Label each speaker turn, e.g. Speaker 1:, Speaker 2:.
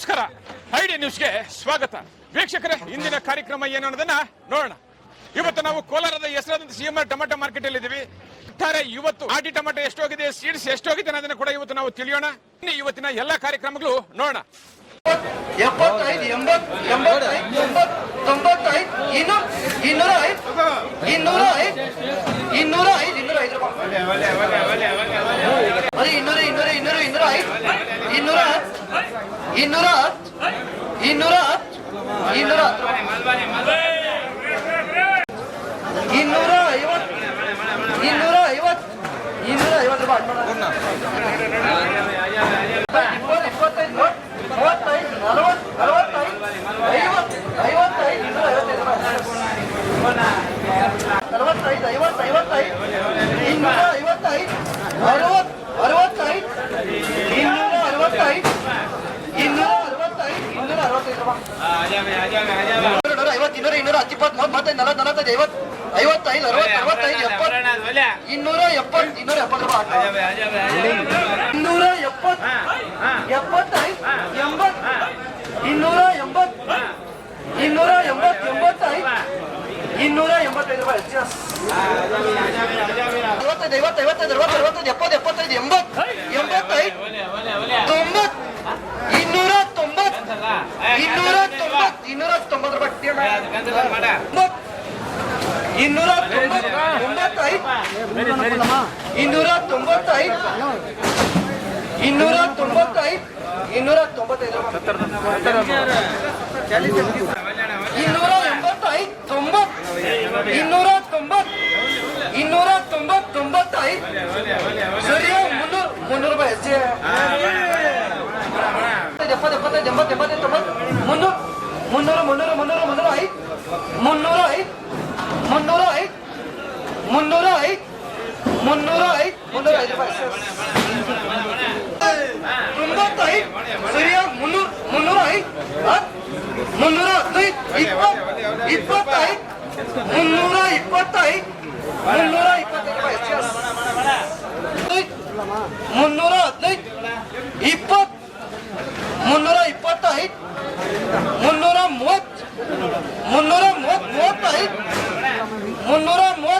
Speaker 1: ನಮಸ್ಕಾರ. ಐಡಿ ನ್ಯೂಸ್ಗೆ ಸ್ವಾಗತ. ವೀಕ್ಷಕರೇ, ಇಂದಿನ ಕಾರ್ಯಕ್ರಮ ಏನು ಅನ್ನೋದನ್ನ ನೋಡೋಣ. ಇವತ್ತು ನಾವು ಕೋಲಾರದ ಹೆಸರಾದಂತ C M R tomato market ಅಲ್ಲಿ ಇದೀವಿ ಒಟ್ಟಾರೆ ಇವತ್ತು ಆಟಿ ಟೊಮೆಟೊ ಎಷ್ಟೋಗಿದೆ, ಸೀಡ್ಸ್ ಎಷ್ಟೋಗಿದೆ ಅನ್ನೋದನ್ನ ಕೂಡ ಇವತ್ತು ನಾವು ತಿಳಿಯೋಣ. ಇವತ್ತಿನ ಎಲ್ಲಾ ಕಾರ್ಯಕ್ರಮಗಳು ನೋಡೋಣ.
Speaker 2: ಇನ್ನೂರ ಇನ್ನೂರ ಹತ್ತು ಇನ್ನೂರ ಹತ್ತು ಇನ್ನೂರ ಇನ್ನೂರ ಐವತ್ತು ಇನ್ನೂರ ಐವತ್ತು ಇನ್ನೂರ ಐವತ್ತು ರೂಪಾಯಿ ಇಪ್ಪತ್ತು, ಇಪ್ಪತ್ತೈದು ಮೂವತ್ತೈದು, ನಲವತ್ತು, ನಲವತ್ತೈದು, ಐವತ್ತು, ಐವತ್ತೈದು ಇನ್ನೂರ ಐವತ್ತೈದು ಅರವತ್ತೈದು ಐವತ್ತು ಇನ್ನೂರ ಐವತ್ತೈದು ಅರವತ್ತು ಅರವತ್ತೈದು ಇನ್ನೂರ ಅರವತ್ತೈದು ಇನ್ನೂರ ಅರವತ್ತೈದು ಇನ್ನೂರ ಅರವತ್ತೈದು ರೂಪಾಯಿ ಇನ್ನೂರ ಐವತ್ತು ಇನ್ನೂರ ಇನ್ನೂರ ಹತ್ತು ಇಪ್ಪತ್ತು ಮೂವತ್ತು ಮೂವತ್ತೈದು ನಲವತ್ತು ನಲವತ್ತೈದು ಐವತ್ತು ಐವತ್ತೈದು ಅರವತ್ತು ಅರವತ್ತೈದು ಎಪ್ಪತ್ತು ಇನ್ನೂರ ಎಪ್ಪತ್ತು ಇನ್ನೂರ ಎಪ್ಪತ್ತು ರೂಪಾಯಿ ಇನ್ನೂರ ಎಪ್ಪತ್ತು ಎಪ್ಪತ್ತೈದು ಎಂಬತ್ತು ಇನ್ನೂರ ಎಂಬತ್ತು ಇನ್ನೂರ ಎಂಬತ್ತು ಎಂಬತ್ತೈದು ಇನ್ನೂರ ಎಂಬತ್ತೈದು ರೂಪಾಯಿ. ಐವತ್ತೈದು ಅರವತ್ತು ಅರವತ್ತೈದು ಎಪ್ಪತ್ತು ಎಪ್ಪತ್ತೈದು ಎಂಬತ್ತು ಎಂಬತ್ತೈದು ತೊಂಬತ್ತು ಇನ್ನೂರ ತೊಂಬತ್ತು ಇನ್ನೂರ ತೊಂಬತ್ತು ಇನ್ನೂರ ತೊಂಬತ್ತು ರೂಪಾಯಿ ತೊಂಬತ್ತು ಇನ್ನೂರ ತೊಂಬತ್ತು ತೊಂಬತ್ತೈದು. ಇನ್ನೂರ ತೊಂಬತ್ತೈದು. ಇನ್ನೂರ ತೊಂಬತ್ತೈದು. ಇನ್ನೂರ ತೊಂಬತ್ತೈದು ಇನ್ನೂರ ಎಂಬತ್ತೈದು ಇನ್ನೂರ ಇನ್ನೂರ ಸರಿಯಾ ಮುನ್ನೂರು ಮುನ್ನೂರು ರೂಪಾಯಿ ಹೆಚ್ಚೆ ಎಪ್ಪತ್ತು ತೊಂಬತ್ತು. ಮುನ್ನೂರು ಮುನ್ನೂರ ಐದು ಮುನ್ನೂರ ಐದು ಮುನ್ನೂರ ಐದು ರೂಪಾಯಿ ತೊಂಬತ್ತೈದು ಸರಿಯಾ ಮುನ್ನೂರು ಮುನ್ನೂರ ಐದು ಮುನ್ನೂರ ಹದಿನೈದು ಇಪ್ಪತ್ತು ಇಪ್ಪತ್ತೈದು ಮುನ್ನೂರ ಇಪ್ಪತ್ತೈದು ಮುನ್ನೂರ ಇಪ್ಪತ್ತೈದು ರೂಪಾಯಿ ವ್ಯತ್ಯಾಸ. ಮುನ್ನೂರ ಹದಿನೈದು ಇಪ್ಪತ್ತು ಮುನ್ನೂರ ಇಪ್ಪತ್ತೈದು ಮುನ್ನೂರ ಮೂವತ್ತು ಮುನ್ನೂರ ಮೂವತ್ತು ಮೂವತ್ತೈದು